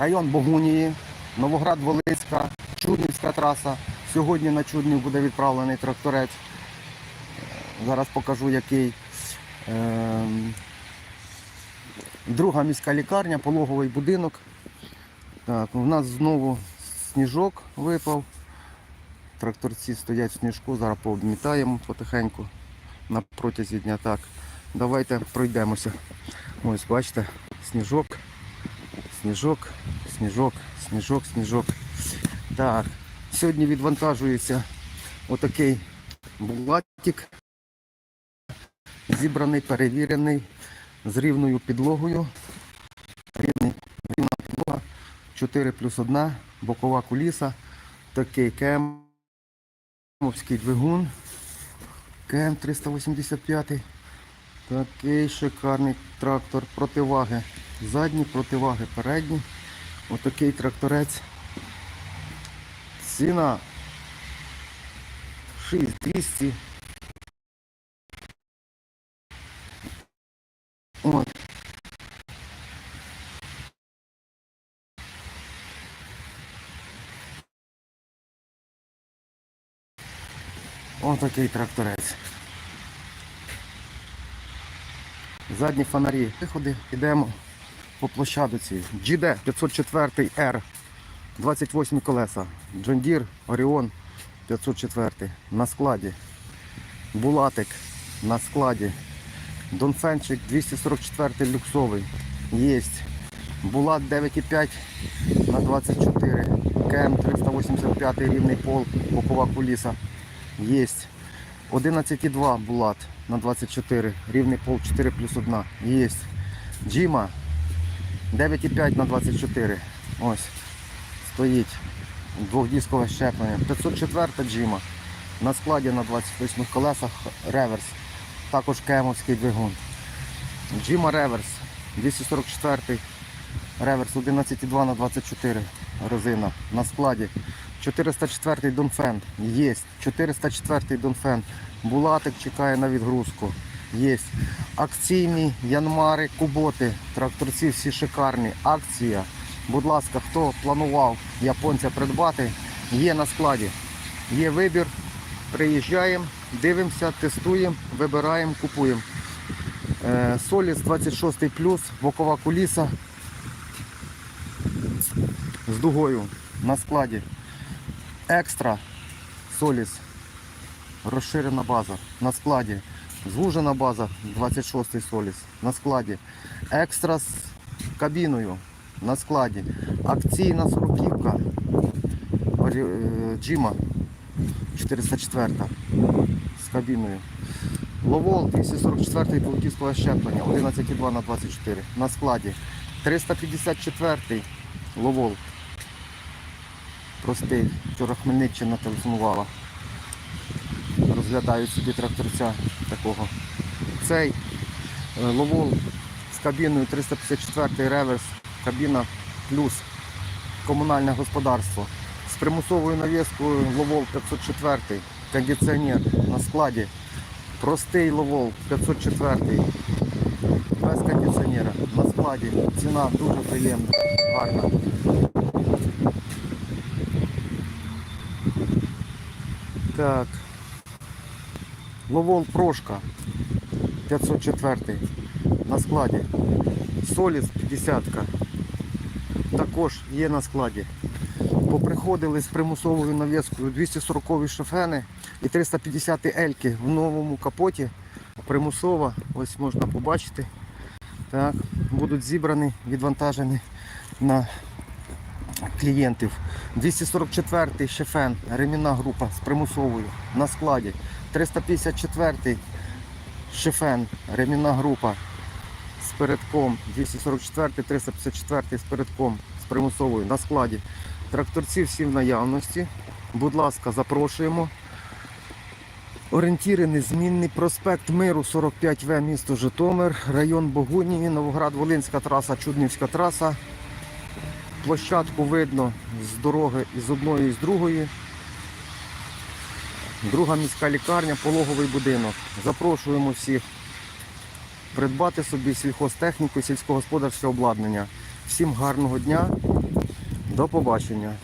район Богунії, Новоград Волинська, Чуднівська траса. Сьогодні на Чуднів буде відправлений тракторець. Е, Зараз покажу який. Ем, Друга міська лікарня, пологовий будинок. Так, у нас знову сніжок випав. Тракторці стоять в сніжку, зараз пообмітаємо потихеньку на протязі дня. Так, давайте пройдемося. Ось бачите, сніжок, сніжок, сніжок, сніжок, сніжок. Так, сьогодні відвантажується отакий булатик, зібраний, перевірений з рівною підлогою. Рівна підлога, 4 плюс 1, бокова куліса, такий кемовський двигун, КМ 385. Такий шикарний трактор противаги. Задні противаги передні. Отакий тракторець. Ціна 6200. От. Отакий тракторець. Задні фонарі. Виходи, йдемо по площадці. GD 504 R. 28 колеса. John Deere Orion 504 на складі. Булатик на складі. Донфенчик 244 люксовий. Єсть. Булат 9,5 на 24. КМ 385 рівний пол, бокова куліса. Єсть. 11,2 Булат на 24. Рівний пол 4 плюс 1. Єсть. Джима 9,5 на 24. Ось. Стоїть. Двохдіскове щеплення. 504 джима. На складі на 28 колесах реверс. Також кемовський двигун. Джима реверс. 244 реверс 11,2 на 24 резина. На складі. 404 Донфен. Є. 404 Донфен. Булатик чекає на відгрузку. Є. Акційні янмари, куботи. Тракторці всі шикарні. Акція. Будь ласка, хто планував японця придбати, є на складі. Є вибір. Приїжджаємо, дивимося, тестуємо, вибираємо, купуємо. Е, Соліс 26 бокова куліса з дугою на складі. Екстра Соліс. Розширена база на складі. Звужена база 26 Соліс на складі. Екстра з кабіною на складі. Акційна сороківка Орі- е, Джима 404 з кабіною. Ловол 244 полтівського щеплення 11,2 на 24 на складі. 354 ловол. Простий. Вчора Хмельниччина телефонувала. Розглядають собі тракторця такого. Цей е, ловол з кабіною 354 реверс, кабіна плюс комунальне господарство. З примусовою навіскою ловол 504, кондиціонер на складі. Простий ловол 504, без кондиціонера на складі. Ціна дуже приємна, гарна. Так. Ловол Прошка 504 на складі. Соліс 50 також є на складі. Поприходили з примусовою навіскою 240 шофени і 350 ельки в новому капоті. Примусова, ось можна побачити. Так, будуть зібрані, відвантажені на клієнтів. 244-й шефен, ремінна група з примусовою на складі. 354 шефен, ремінна група з передком. 244, 354 з передком з примусовою на складі. Тракторці всі в наявності. Будь ласка, запрошуємо. Орієнтіри незмінний. Проспект Миру 45В, місто Житомир, район Богунії, Новоград-Волинська траса, Чуднівська траса. Площадку видно з дороги і з одної, і з другої. Друга міська лікарня, пологовий будинок. Запрошуємо всіх придбати собі сільхозтехніку, сільськогосподарське обладнання. Всім гарного дня, До побачення.